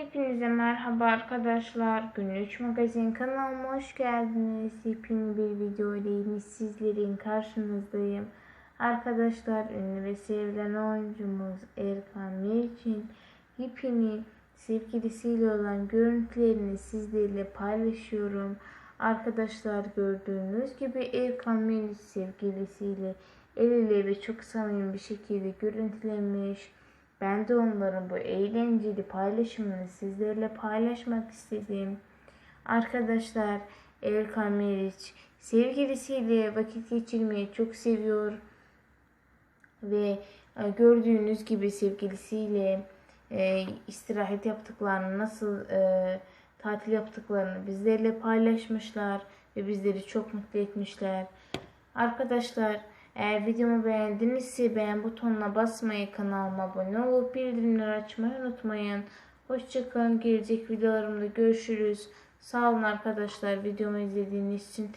Hepinize merhaba arkadaşlar. Günlük Magazin kanalıma hoş geldiniz. Yepyeni bir video ile yine sizlerin karşınızdayım. Arkadaşlar ünlü ve sevilen oyuncumuz Erkan Meriç'in yepyeni sevgilisiyle olan görüntülerini sizlerle paylaşıyorum. Arkadaşlar gördüğünüz gibi Erkan Meriç sevgilisiyle el ele ve çok samimi bir şekilde görüntülemiş. Ben de onların bu eğlenceli paylaşımını sizlerle paylaşmak istedim. Arkadaşlar Erkan Meriç sevgilisiyle vakit geçirmeyi çok seviyor. Ve e, gördüğünüz gibi sevgilisiyle e, istirahat yaptıklarını, nasıl e, tatil yaptıklarını bizlerle paylaşmışlar ve bizleri çok mutlu etmişler. Arkadaşlar eğer videomu beğendinizse beğen butonuna basmayı, kanalıma abone olup bildirimleri açmayı unutmayın. Hoşçakalın. Gelecek videolarımda görüşürüz. Sağ olun arkadaşlar videomu izlediğiniz için.